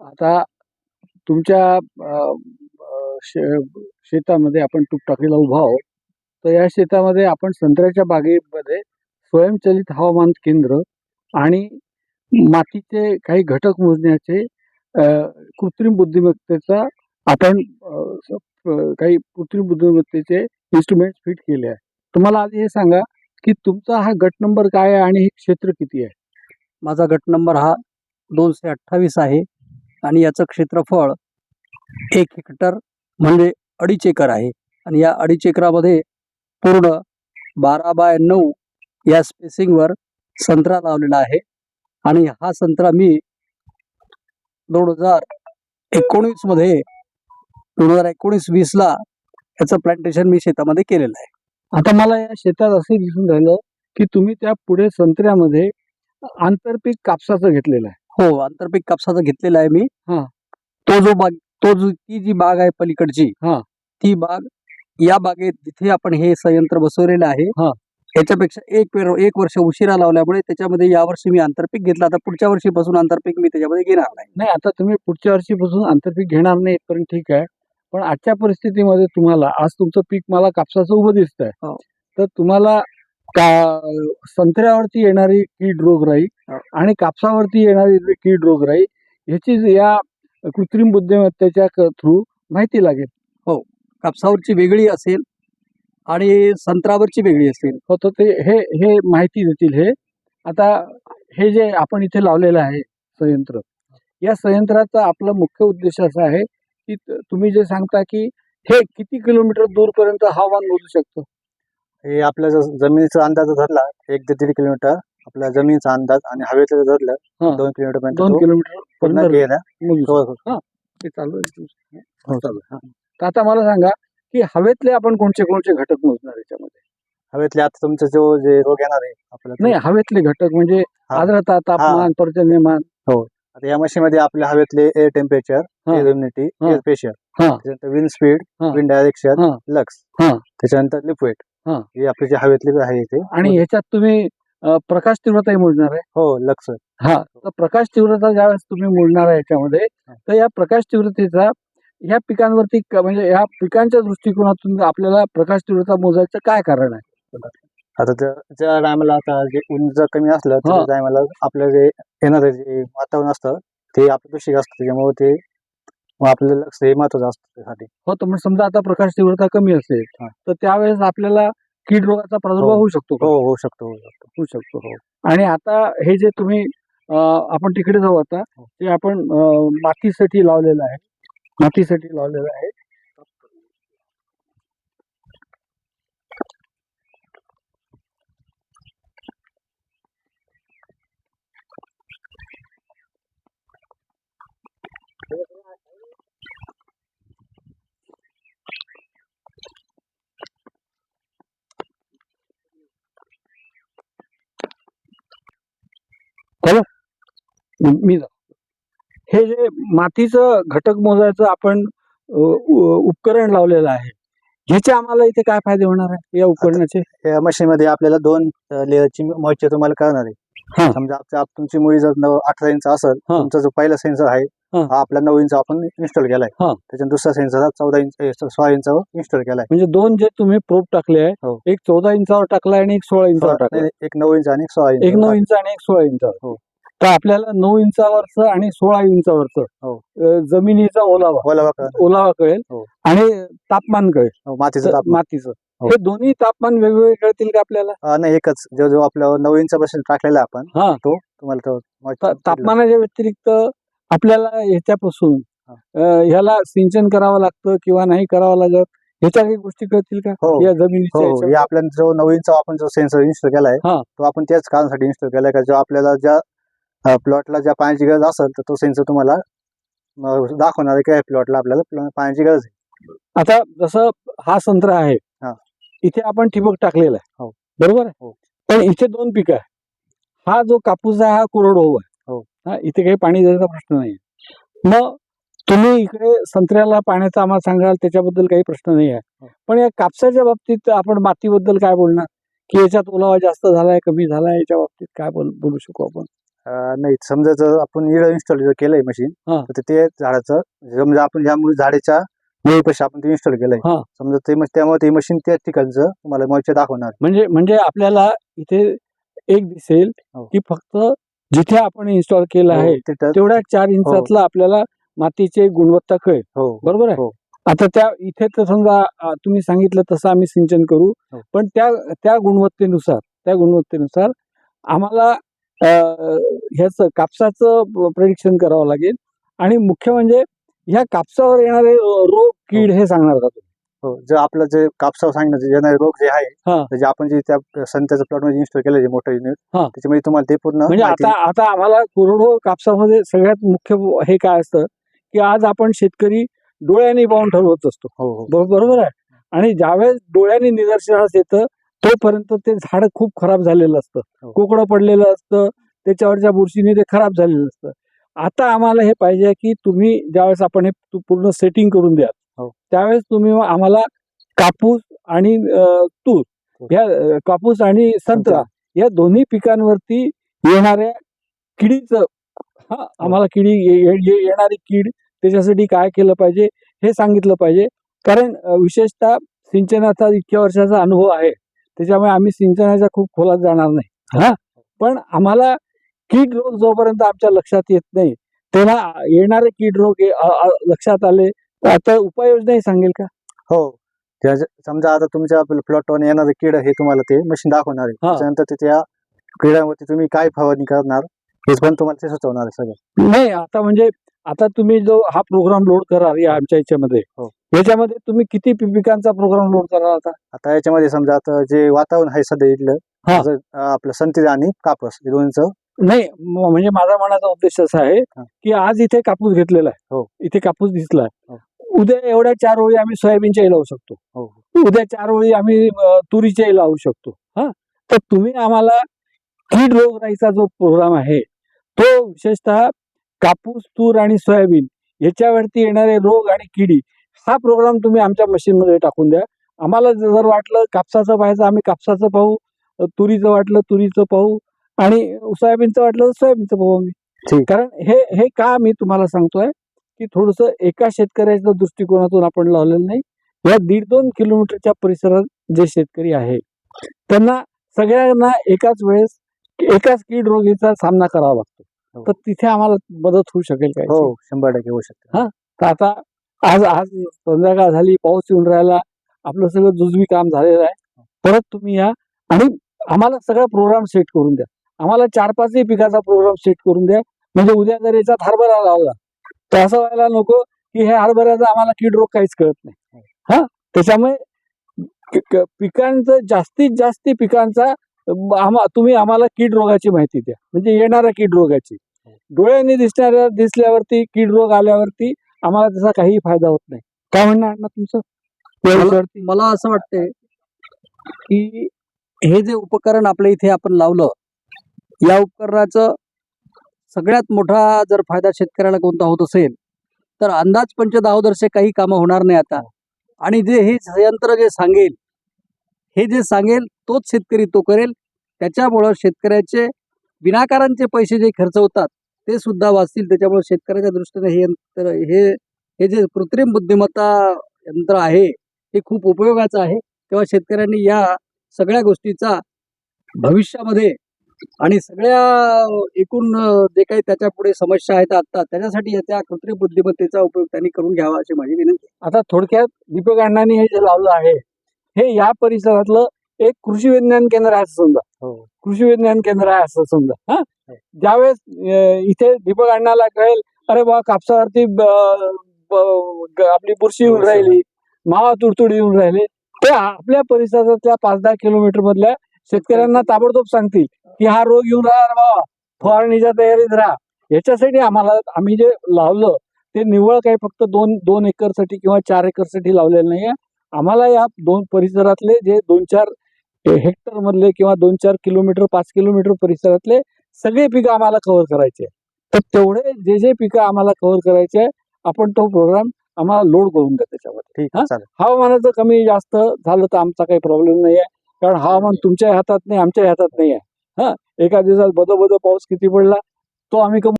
आता तुमच्या शे- शेतामध्ये आपण तूप उभा आहोत. तर या शेतामध्ये आपण संत्र्याच्या बागेमध्ये स्वयंचलित हवामान केंद्र आणि मातीचे काही घटक मोजण्याचे कृत्रिम बुद्धिमत्तेचा आपण काही कृत्रिम बुद्धिमत्तेचे इन्स्ट्रुमेंट फिट केले आहे. तुम्हाला आधी हे सांगा की तुमचा हा गट नंबर काय आहे आणि हे क्षेत्र किती आहे? माझा गट नंबर हा दोनशे अठ्ठावीस आहे. आणि याचं क्षेत्रफळ एक हेक्टर म्हणजे अडीच एकर आहे. आणि या अडीच एकरामध्ये पूर्ण बारा बाय नऊ या स्पेसिंगवर संत्रा लावलेला आहे. आणि हा संत्रा मी दोन हजार एकोणीसमध्ये दोन हजार एकोणीस वीसला याचं प्लांटेशन मी शेतामध्ये केलेलं आहे. आता मला या शेतात असं दिसून राहिलं की तुम्ही त्या पुढे संत्र्यामध्ये आंतरपीक कापसाचं घेतलेलं आहे. हो आंतरपीक कापसाचा घेतलेला आहे मी हा. तो जो बाग तो जो ती जी बाग आहे पलीकडची हा. ती बाग या बागेत जिथे आपण हे संयंत्र बसवलेलं आहे हा. याच्यापेक्षा एक वेळ एक वर्ष उशिरा लावल्यामुळे त्याच्यामध्ये यावर्षी मी आंतरपीक घेतलं आता पुढच्या वर्षीपासून आंतरपीक मी त्याच्यामध्ये घेणार नाही नाही आता तुम्ही पुढच्या वर्षीपासून आंतरपीक घेणार नाही इथपर्यंत ठीक आहे पण आजच्या परिस्थितीमध्ये तुम्हाला आज तुमचं पीक मला कापसाचं उभं दिसत हो. तर तुम्हाला का संत्र्यावरती येणारी कीड रोगराई हो. आणि कापसावरती येणारी कीड रोगराई ह्याची या कृत्रिम बुद्धिमत्तेच्या थ्रू माहिती लागेल. कापसावरची वेगळी असेल आणि संत्रावरची वेगळी असेल. हो तर ते हे हे माहिती देतील हे. आता हे जे आपण इथे लावलेलं आहे संयंत्र या संयंत्राचा आपला मुख्य उद्देश असा आहे की तुम्ही जे सांगता की हे किती किलोमीटर दूरपर्यंत हवामान मोजू शकतं? हे आपल्या जर जमिनीचा अंदाज धरला एक ते दीड किलोमीटर आपल्या जमिनीचा अंदाज आणि हवेचा जर धरलं हा. दोन किलोमीटर पर्यंत दोन किलोमीटर पूर्ण पर्यंत. ते चालू आहे तुमचं. हो, चालू आहे. हा. तर आता मला सांगा की हवेतले आपण कोणते कोणते घटक मोजणार याच्यामध्ये हवेतले आता तुमचा जो जे रोग येणार आहे आपल्याला नाही हवेतले घटक म्हणजे हा. आर्द्रता तापमान पर्जन्यमान आता या मशीनमध्ये आपल्या हवेतले एअर टेम्परेचर हा. एअर हा. एअर प्रेशर हा. त्याच्यानंतर विंड स्पीड हा. विंड डायरेक्शन हा. लक्स हा. त्याच्यानंतर लिक्विड हा. हे आपले जे हवेतले आहे ते. आणि ह्याच्यात तुम्ही अ, प्रकाश तीव्रताही मोजणार आहे? हो लक्स हा. तर प्रकाश तीव्रता ज्यावेळेस तुम्ही मोजणार आहे याच्यामध्ये तर या प्रकाश तीव्रतेचा ह्या पिकांवरती क- म्हणजे ह्या पिकांच्या दृष्टिकोनातून आपल्याला प्रकाश तीव्रता मोजायचं काय कारण आहे? आता त्या ज्या टायमाला आता जे ऊन जर कमी असलं हा. त्या टायमाला आपलं जे येणारं जे वातावरण असतं ते आपलं दूषित असतं त्याच्यामुळे ते मग आपल्याला लक्ष हे महत्वाचं असतं त्यासाठी हो तर मग समजा आता प्रकाश तीव्रता कमी असेल हा. तर त्यावेळेस आपल्याला कीड रोगाचा प्रादुर्भाव हो. होऊ शकतो का? हो होऊ शकतो होऊ शकतो होऊ शकतो हो आणि आता हे जे तुम्ही अ, आपण तिकडे जाऊ आता हो. ते आपण अ, मातीसाठी लावलेलं आहे मातीसाठी लावलेलं आहे मी. हे जे मातीचं घटक मोजायचं आपण उपकरण लावलेलं आहे ह्याचे आम्हाला इथे काय फायदे होणार आहे या उपकरणाचे या मशीन मध्ये आपल्याला दोन लेअरची मॉइश्चर तुम्हाला कळणार. आहे समजा तुमची मुळी जर अठरा इंच असेल. तुमचा जो पहिला सेन्सर आहे हा. आपला नऊ इंच आपण इन्स्टॉल केलाय हा. त्याच्या दुसरा सेन्सर हा चौदा इंच सोळा इंचावर इन्स्टॉल केलाय म्हणजे दोन जे तुम्ही प्रोब टाकले आहे हो. एक चौदा इंचावर टाकलाय आणि एक सोळा इंचावर टाकलाय एक नऊ इंच आणि एक सोळा इंच एक नऊ इंच आणि एक सोळा इंचावर. तर आपल्याला नऊ इंचावरचं आणि सोळा इंचावरचं हो. जमिनीचा ओलावा ओलावा. ओलावा कळेल हो. आणि तापमान कळेल हो, मातीचं मातीचं हो. दोन्ही तापमान वेगवेगळे कळतील का आपल्याला नाही एकच जो जो आपला नऊ इंचापासून टाकलेला आपण हा. तो तुम्हाला तापमानाच्या व्यतिरिक्त आपल्याला ह्याच्यापासून ह्याला सिंचन करावं लागतं किंवा नाही करावं लागत ह्याच्या काही गोष्टी कळतील का. या जमिनीच्या हो हो ह्याच्यावर? या आपल्या जो नऊ इंच आपण जो सेन्सर इन्स्टॉल केलाय. तो आपण त्याच कारणासाठी इन्स्टॉल केलाय का जो आपल्याला ज्या प्लॉटला ज्या पाण्याची गरज असेल तर तो सेन्सर तुम्हाला दाखवणार आहे की प्लॉटला आपल्याला प्ल- पाण्याची गरज आहे आता जसं हा संत्रा आहे हा. इथे आपण ठिबक टाकलेला आहे हो. बरोबर आहे हो. पण इथे दोन पिकं आहे हा जो कापूस आहे हा कोरडवाहू आहे हो. इथे काही पाणी द्यायचा प्रश्न नाही मग तुम्ही इकडे संत्र्याला पाण्याचा आम्हाला सांगाल त्याच्याबद्दल काही प्रश्न नाही आहे हो. पण या कापसाच्या बाबतीत आपण मातीबद्दल काय बोलणार की याच्यात ओलावा जास्त झालाय कमी झालाय याच्या बाबतीत काय बोल शकू आपण नाही समजा जर आपण इकडे इन्स्टॉल जर केलंय मशीन हा. तर ते झाडाचं समजा आपण ज्या मुळे झाडाच्या मुळीपाशी आपण ते इन्स्टॉल केलंय हा. समजा ते मग त्यामुळे ते मशीन त्या ठिकाणचं तुम्हाला मॉइचर दाखवणार म्हणजे म्हणजे आपल्याला इथे एक दिसेल हो. की फक्त जिथे आपण इन्स्टॉल केलं आहे हो, तिथं- तेवढ्या चार इंचातलं आपल्याला मातीची गुणवत्ता कळेल हो बरोबर आहे हो. आता त्या इथे तर समजा अं, तुम्ही सांगितलं तसं आम्ही सिंचन करू हो. पण त्या त्या गुणवत्तेनुसार त्या गुणवत्तेनुसार आम्हाला ह्याचं कापसाचं प्रेडिक्शन करावं लागेल. आणि मुख्य म्हणजे ह्या कापसावर येणारे रोग कीड हे. सांगणार का तुम्ही? हो जर आपलं जे कापसावर सांगण्याचे येणारे रोग जे आहे हा. जे आपण जे त्या संत्याच्या प्लॉटमध्ये इन्स्टॉल केलं जे मोठं युनिट हा. त्याच्यामध्ये तुम्हाला ते पूर्ण म्हणजे माहिती- आता आता आम्हाला कोरडो कापसामध्ये सगळ्यात मुख्य हे काय असतं की आज आपण शेतकरी डोळ्यांनी पाहून ठरवत असतो. हो हो. बरो- बरोबर आहे? आणि ज्यावेळेस डोळ्यांनी निदर्शनास येतं तोपर्यंत ते झाड खूप खराब झालेलं असतं हो. कोकडं पडलेलं असतं त्याच्यावरच्या बुरशीने ते खराब झालेलं असतं आता आम्हाला हे पाहिजे की तुम्ही ज्यावेळेस आपण हे पूर्ण सेटिंग करून द्या हो. त्यावेळेस तुम्ही आम्हाला कापूस आणि तूर. ह्या अं, कापूस आणि संत्रा या दोन्ही पिकांवरती येणाऱ्या किडीचं हा आम्हाला किडी ये- ये- ये- येणारी कीड त्याच्यासाठी काय केलं पाहिजे हे सांगितलं पाहिजे कारण विशेषतः सिंचनाचा इतक्या वर्षाचा अनुभव आहे त्याच्यामुळे आम्ही सिंचनाच्या खूप खोलात जाणार नाही. हा? पण आम्हाला कीड रोग जोपर्यंत आमच्या लक्षात येत नाही तेव्हा येणारे कीड रोग लक्षात आले. तर आता उपाययोजनाही सांगेल का? हो. त्या समजा आता तुमच्या प्लॉटवर येणारं किड हे तुम्हाला ते मशीन दाखवणार आहे. त्याच्यानंतर ते त्या किड्यावरती तुम्ही काय फवारणी करणार हे पण तुम्हाला ते सुचवणार आहे सगळं. नाही आता म्हणजे आता तुम्ही जो हा प्रोग्राम लोड कराल या आमच्या याच्यामध्ये हो. याच्यामध्ये तुम्ही किती पिकांचा प्रोग्राम लोड कराल आता आता याच्यामध्ये समजा आता जे वातावरण आहे सध्या इथलं हा. जसं, अं, आपलं संत्री आणि कापूस हे दोन्हीचं नाही म- म्हणजे माझा म्हणायचा उद्देश असा आहे हा. की आज इथे कापूस घेतलेला आहे हो. इथे कापूस दिसलाय हो. उद्या एवढ्या चार ओळी आम्ही सोयाबीनच्याही लावू शकतो हो उद्या चार ओळी आम्ही अ, तुरीच्याही लावू शकतो हा तर तुम्ही आम्हाला कीड रोगराईचा जो प्रोग्राम आहे तो विशेषतः कापूस तूर आणि सोयाबीन याच्यावरती येणारे रोग आणि किडी हा प्रोग्राम तुम्ही आमच्या मशीनमध्ये टाकून द्या आम्हाला जर वाटलं कापसाचं पाहायचं आम्ही कापसाचं पाहू तुरीचं वाटलं तुरीचं पाहू आणि सोयाबीनचं वाटलं तर सोयाबीनचं पाहू आम्ही. कारण हे हे का मी तुम्हाला सांगतोय की थोडस एका शेतकऱ्याच्या दृष्टिकोनातून आपण लावलेलं नाही या दीड दोन किलोमीटरच्या परिसरात जे शेतकरी आहे त्यांना सगळ्यांना एकाच वेळेस एकाच कीड रोगीचा सामना करावा लागतो हो. तर तिथे आम्हाला मदत होऊ शकेल काय हो शंभर टक्के होऊ शकते हा. तर आता आज आज संध्याकाळ झाली पाऊस येऊन राहिला आपलं सगळं जुजवी काम झालेलं आहे. परत तुम्ही या आणि आम्हाला सगळा प्रोग्राम सेट करून द्या. आम्हाला चार पाचही पिकाचा प्रोग्राम सेट करून द्या. म्हणजे उद्या जर याच्यात हरभरा लावला तर असं व्हायला नको की हे हरभऱ्याचा आम्हाला कीड रोग काहीच कळत नाही. हा? त्याच्यामुळे पिकांचा पिकांचं जास्तीत जास्ती पिकांचा आम्हा तुम्ही आम्हाला कीड रोगाची माहिती द्या. म्हणजे येणाऱ्या कीड रोगाची. डोळ्यांनी दिसणाऱ्या दिसल्यावरती कीड रोग आल्यावरती आम्हाला त्याचा काही फायदा होत नाही. काय म्हणणं आहे ना तुमचं? मला- असं वाटतंय की हे जे उपकरण आपल्या इथे आपण लावलं या उपकरणाचं सगळ्यात मोठा जर फायदा शेतकऱ्याला कोणता होत असेल तर अंदाज पंचदहादर्शे काही कामं होणार नाही आता. आणि जे हे यंत्र जे सांगेल हे जे सांगेल तोच शेतकरी तो करेल. त्याच्यामुळं शेतकऱ्याचे विनाकारांचे पैसे जे खर्च होतात ते सुद्धा वाचतील. त्याच्यामुळे शेतकऱ्याच्या दृष्टीने हे यंत्र हे हे जे कृत्रिम बुद्धिमत्ता यंत्र आहे हे खूप उपयोगाचं आहे. तेव्हा शेतकऱ्यांनी या सगळ्या गोष्टीचा भविष्यामध्ये आणि सगळ्या एकूण जे काही त्याच्या पुढे समस्या आहेत आता त्याच्यासाठी त्या कृत्रिम बुद्धिमत्तेचा उपयोग त्यांनी करून घ्यावा अशी माझी विनंती आता थोडक्यात दीपक अण्णांनी हे जे लावलं आहे हे या परिसरातलं एक कृषी विज्ञान केंद्र आहे असं समजा. हो. कृषी विज्ञान केंद्र आहे असं समजा. हा? ज्यावेळेस इथे दीपक अण्णाला कळेल अरे बा कापसावरती आपली बुरशी येऊन राहिली मावा तुडतुडी येऊन राहिले. ते आपल्या परिसरातल्या पाच दहा किलोमीटर मधल्या शेतकऱ्यांना ताबडतोब सांगतील की हा रोग येऊन राहिला बाबा. फवारणीच्या तयारीत राहा. याच्यासाठी आम्हाला आम्ही जे लावलं ते निव्वळ काही फक्त दोन दोन एकरसाठी किंवा चार एकरसाठी लावलेलं नाहीये आम्हाला या दोन परिसरातले जे दोन चार हेक्टर मधले किंवा दोन चार किलोमीटर पाच किलोमीटर परिसरातले सगळे पिकं आम्हाला कव्हर करायचे. तर तेवढे जे जे पिकं आम्हाला कव्हर करायचे आपण तो प्रोग्राम आम्हाला लोड करून द्या त्याच्यामध्ये. ठीक हा? हवामानाचं कमी जास्त झालं तर आमचा काही प्रॉब्लेम नाही आहे कारण हवामान तुमच्या हातात नाही आमच्या हातात नाही आहे हा? एका दिवसात बदो बदो पाऊस किती पडला तो आम्ही कम